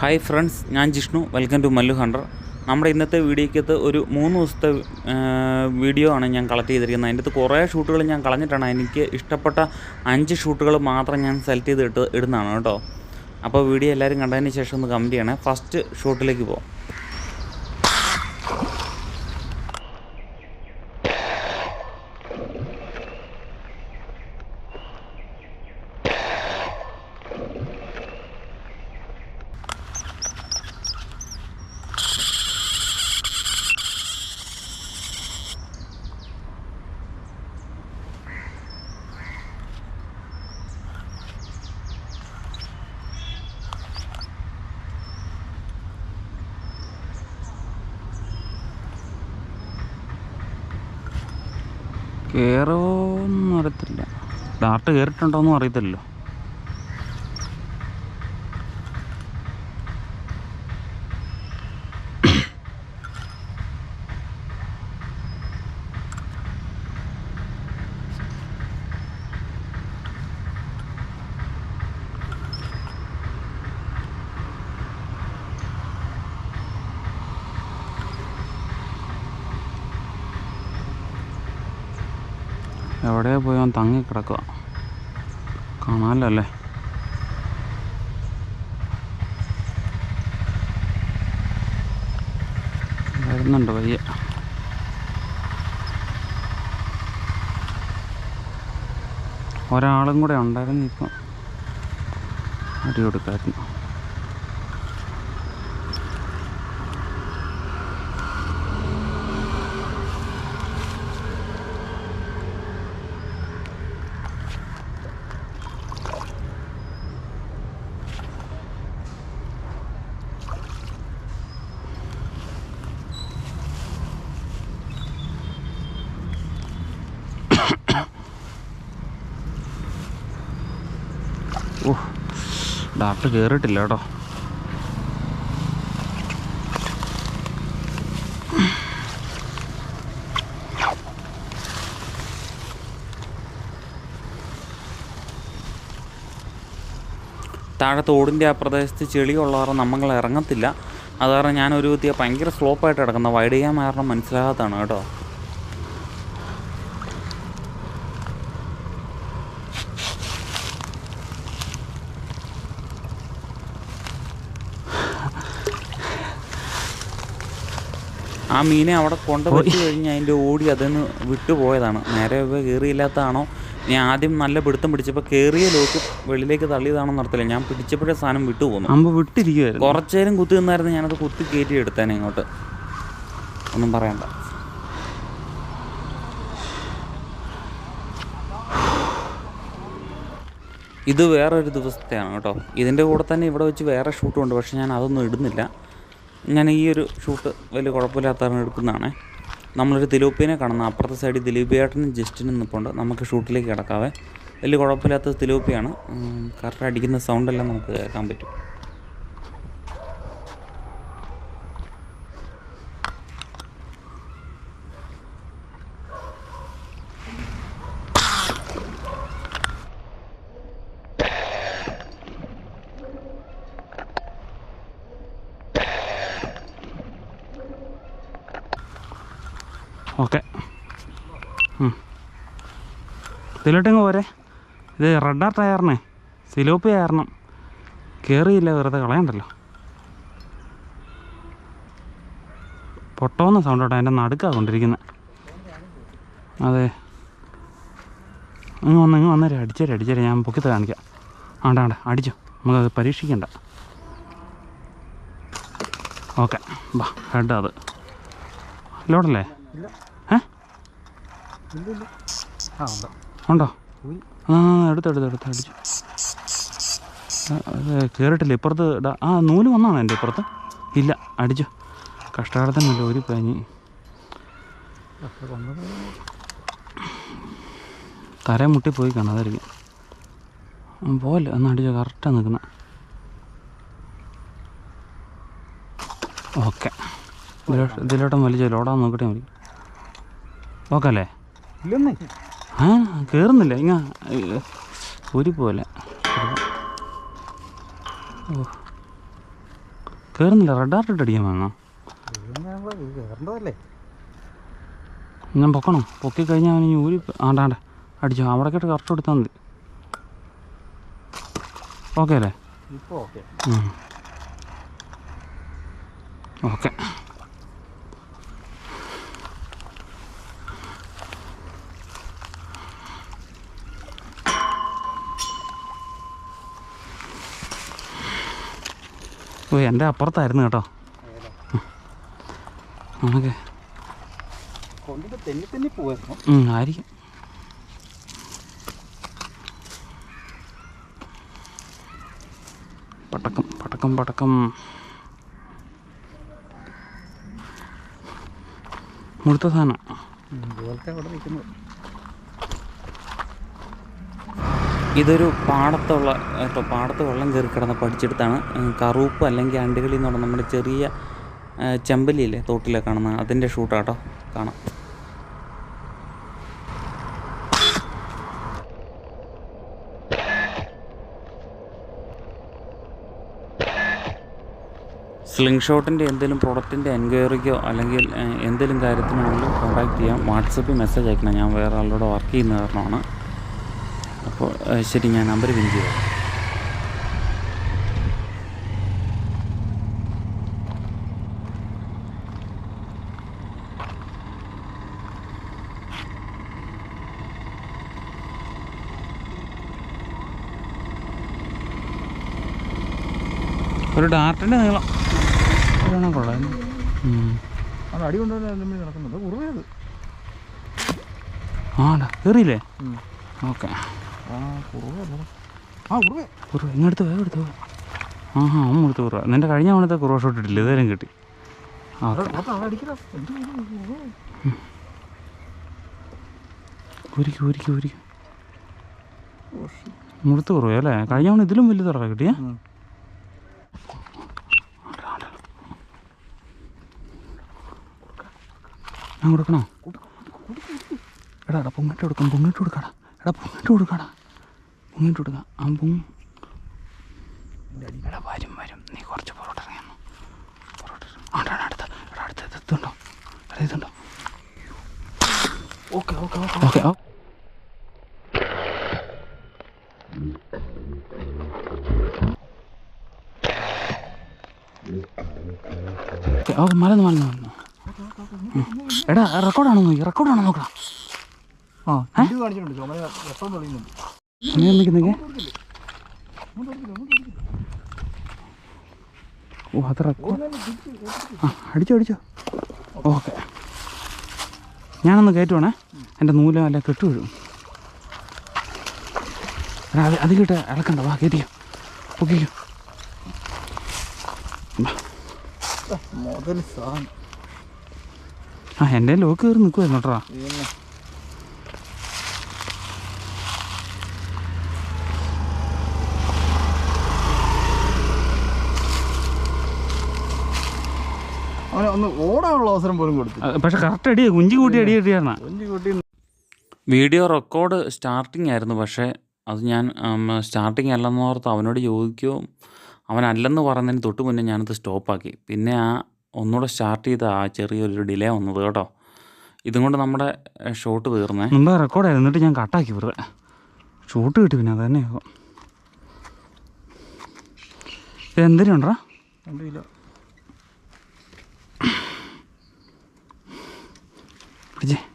Hi friends ഞാൻ Jishnu. Welcome to Mallu hunter. നമ്മുടെ ഇന്നത്തെ വീഡിയോക്കകത്ത് ഒരു മൂന്ന് ദിവസത്തെ വീഡിയോ ആണ് ഞാൻ കളക്ട് ചെയ്തിരിക്കുന്നത്. അതിന്റെ അകത്ത് കുറേ ഷൂട്ടുകൾ ഞാൻ കളഞ്ഞിട്ടാണ്. എനിക്ക് ഇഷ്ടപ്പെട്ട അഞ്ച് ഷൂട്ടുകൾ മാത്രം ഞാൻ സെലക്ട് ചെയ്ത് ഇട്ട് ഇടുന്നതാണ് കേട്ടോ. അപ്പോൾ വീഡിയോ എല്ലാവരും കണ്ടതിന് ശേഷം ഒന്ന് കമന്റ് ചെയ്യണേ. ഫസ്റ്റ് ഷോട്ടിലേക്ക് പോകാം കയറുമോന്നും എന്നറിയത്തില്ല ഡാർട്ട് കയറിയിട്ടുണ്ടോ എന്നും അറിയത്തില്ലല്ലോ എവിടെ പോയി അവൻ തങ്ങി കിടക്കുക കാണാമല്ലോ അല്ലേ വരുന്നുണ്ട് പയ്യെ. ഒരാളും കൂടെ ഉണ്ടായിരുന്നു ഇപ്പം. അടി കൊടുക്കായിരുന്നു ഓ ഡാക്ടർ കയറിയിട്ടില്ല കേട്ടോ. താഴെ തോടിന്റെ ആ പ്രദേശത്ത് ചെളിയുള്ള കാരണം നമ്മൾ ഇറങ്ങത്തില്ല. അത് കാരണം ഞാനൊരു ഭയങ്കര സ്ലോപ്പായിട്ട് കിടക്കുന്ന വൈഡ് ചെയ്യാൻ കാരണം മനസ്സിലാകാത്തതാണ് കേട്ടോ. ആ മീനെ അവിടെ കൊണ്ടുപോയി കഴിഞ്ഞ് അതിന്റെ ഓടി അതിന്ന് വിട്ടുപോയതാണ് നേരെ കയറിയില്ലാത്തതാണോ ഞാൻ ആദ്യം നല്ല പിടുത്തം പിടിച്ചപ്പോൾ കയറിയ ലോക്ക് വെളിയിലേക്ക് തള്ളിയതാണോ നടത്തില്ല ഞാൻ പിടിച്ചപ്പോഴേ സാധനം വിട്ടു പോന്നു. അമ്പ് വിട്ടിരിക്കുവായിരുന്നു. കുറച്ചേരം കുത്തി നിന്നായിരുന്നു ഞാനത് കുത്തി കയറ്റി എടുത്തേനെ ഇങ്ങോട്ട്. ഒന്നും പറയണ്ട. ഇത് വേറൊരു ദിവസത്തെയാണ് കേട്ടോ. ഇതിന്റെ കൂടെ തന്നെ ഇവിടെ വെച്ച് വേറെ ഷൂട്ടും ഉണ്ട് പക്ഷെ ഞാൻ അതൊന്നും ഇടുന്നില്ല. ഞാൻ ഈ ഒരു ഷൂട്ട് വലിയ കുഴപ്പമില്ലാത്തതാണ് എടുക്കുന്നതാണ്. നമ്മളൊരു തിലോപ്പിനെ കാണുന്ന അപ്പുറത്തെ സൈഡിൽ ദിലീപിയേട്ടനും ജസ്റ്റിനും നിൽപ്പുണ്ട് നമുക്ക് ഷൂട്ടിലേക്ക് കിടക്കാവേ. വലിയ കുഴപ്പമില്ലാത്ത തിലോപ്പിയാണ് കറക്റ്റ് അടിക്കുന്ന സൗണ്ടെല്ലാം നമുക്ക് കേൾക്കാൻ പറ്റും. ഓക്കെ. ഇതിലോട്ടിങ്ങ് പോരെ. ഇത് റെഡാർ ടയറിനെ സിലോപ്പ് ആയിരുന്നു കയറിയില്ല വെറുതെ കളയണ്ടല്ലോ. പൊട്ടോന്ന് സൗണ്ട് കേട്ടോ എന്റെ നടുക്കാണ് കൊണ്ടിരിക്കുന്നത് അതെ. ഇങ്ങ് വന്ന് ഇങ്ങ് വന്നേരെ അടിച്ചേരെ അടിച്ചേരെ. ഞാൻ പൊക്കിത്ത് കാണിക്കാം ആണ്ട ആണ്ട. അടിച്ചോ. നമുക്കത് പരീക്ഷിക്കണ്ട. ഓക്കെ. ബാ ഹെഡ് അത്. ലോഡല്ലേ? ഉണ്ടോ? ആ എടുത്ത് എടുത്ത് എടുത്ത് അടിച്ചു. കയറിട്ടില്ല ഇപ്പുറത്ത് ഇടാ ആ നൂൽ വന്നാണ് എന്റെ ഇപ്പുറത്ത്? ഇല്ല അടിച്ചു. കഷ്ടകാലത്തന്നെ ഒരു പനി. തര മുട്ടി പോയി കാണാം അതായിരിക്കും ഉം, പോലെ ഒന്ന് അടിച്ചോ കറക്റ്റാണ് നിൽക്കുന്നത് ഓക്കെ. ഇതിലോട്ട് ഇതിലോട്ടം വലിച്ചു ലോഡാന്ന് നോക്കട്ടെ മതി. ഓക്കെ അല്ലേ ഇല്ലെന്നേ. ആ കയറുന്നില്ല ഇങ്ങ ഒരു പോലെ ഓ. കയറുന്നില്ല റെഡ് ആർട്ട് അടിക്കാൻ വേണോ ഞാൻ പൊക്കണം? പൊക്കി കഴിഞ്ഞാൽ ഇനി ഊരി ആണ്ടാണ്ട അടിച്ചോ. അവിടെ കേട്ട് കറക്റ്റ് കൊടുത്താൽ മതി. ഓക്കെ അല്ലേ? ഓക്കെ. ഓ എന്റെ അപ്പുറത്തായിരുന്നു കേട്ടോ. നമുക്ക് ആയിരിക്കും. പടക്കം പടക്കം പടക്കം. മുഴുത്ത സാധനം ഇതുപോലത്തെ അവിടെ നിൽക്കുന്നത് ഇതൊരു പാടത്തുള്ള ഇപ്പോൾ പാടത്ത് വെള്ളം കയറി കിടന്ന് പഠിച്ചെടുത്താണ്. കറുപ്പ് അല്ലെങ്കിൽ അണ്ടുകളി എന്ന് പറഞ്ഞാൽ നമ്മുടെ ചെറിയ ചെമ്പല്ലിയില്ലേ തോട്ടിലെ കാണുന്ന അതിന്റെ ഷൂട്ടാട്ടോ കാണാം. സ്ലിംഗ് ഷോട്ടിന്റെ എന്തെങ്കിലും പ്രൊഡക്റ്റിന്റെ എൻക്വയറിക്കോ അല്ലെങ്കിൽ എന്തെങ്കിലും കാര്യത്തിനാണെങ്കിലും കോൺടാക്ട് ചെയ്യാം. വാട്സപ്പിൽ മെസ്സേജ് അയക്കണം. ഞാൻ വേറെ ആളോട് വർക്ക് ചെയ്യുന്ന കാരണമാണ്. അപ്പോൾ ശരി ഞാൻ നമ്പർ പിൻ ചെയ്യാം. ഒരു ഡാർട്ടിന്റെ നീളം. വേണം കൊള്ളാം. അടി കൊണ്ടുവന്ന് നമ്മൾ കുറവേ അത് ആടാ കയറിയില്ലേ ഓക്കെ. കുറവ് ഇങ്ങടുത്ത് വേഗം എടുത്തു ആ ഹാ അമ്മ എടുത്ത് കുറവ. നിന്റെ കഴിഞ്ഞ തവണത്തെ കുറവ് ഷോട്ട് ഇട്ടില്ല? ഇതേലും കിട്ടി. ഒരിക്കും ഒരിക്കും ഒരിക്കും മുഴുത്ത് കുറവ് അല്ലേ? കഴിഞ്ഞ തവണ ഇതിലും വലിയ തുറ കിട്ടിയ? ഞാൻ കൊടുക്കണോ? എടാ എടാ പൊങ്ങിട്ട് കൊടുക്കാം പൊങ്ങിട്ട് കൊടുക്കാടാ. എടാ പൊങ്ങിട്ട് കൊടുക്കടാ. പൊങ്ങിട്ട് കൊടുക്കാം. ആ പൊങ്ങ്. എടാ വരും വരും. നീ കുറച്ച് പൊറോട്ട ഇറങ്ങിയാന്നു പൊറോട്ട ആണ്ടാണ് അടുത്ത. എടാ അടുത്ത ഇതുണ്ടോ? എടാ ഇതുണ്ടോ? Okay okay okay okay. ഓ. ഓക്കെ ഓക്കെ മലന്ന് മലന്ന് മലന്ന്. എടാ റെക്കോർഡാണോ നോക്കി? റെക്കോർഡാണോ നോക്കണം ഓ അത് ആ അടിച്ചോ അടിച്ചോ. ഓക്കെ. ഞാനൊന്ന് കയറ്റുവാണേ. എന്റെ നൂല അല്ല കെട്ടു വീഴും. എടാ അത് കിട്ട ഇളക്കണ്ട. വാ മുതൽ സാധനം. ആ എന്റെ ലോക്ക് കയറി നിൽക്കുമായിരുന്നു കേട്ടോ. അവനെ ഒന്ന് ഓടാനുള്ള അവസരം പോലും കൊടുത്തു പക്ഷെ കറക്റ്റ് അടി കുഞ്ചി കൂട്ടി അടി കിട്ടിയാണ് കുഞ്ചി കൂട്ടി വീഡിയോ റെക്കോർഡ് സ്റ്റാർട്ടിംഗ് ആയിരുന്നു പക്ഷേ അത് ഞാൻ സ്റ്റാർട്ടിങ് അല്ലെന്ന് ഓർത്ത് അവനോട് ചോദിക്കുകയോ അവനല്ലെന്ന് പറഞ്ഞതിന് തൊട്ട് മുന്നേ ഞാനത് സ്റ്റോപ്പാക്കി. പിന്നെ ആ ഒന്നുകൂടെ സ്റ്റാർട്ട് ചെയ്ത ആ ചെറിയൊരു ഡിലേ വന്നത് കേട്ടോ. ഇതും കൊണ്ട് നമ്മുടെ ഷോട്ട് തീർന്നേ. മുമ്പേ റെക്കോർഡായിരുന്നു എന്നിട്ട് ഞാൻ കട്ടാക്കി വെറുതെ. ഷോട്ട് കിട്ടി പിന്നെ അത് തന്നെ ഇത് എന്തിനും ഉണ്ടോ രണ്ട് കിലോ. Господи.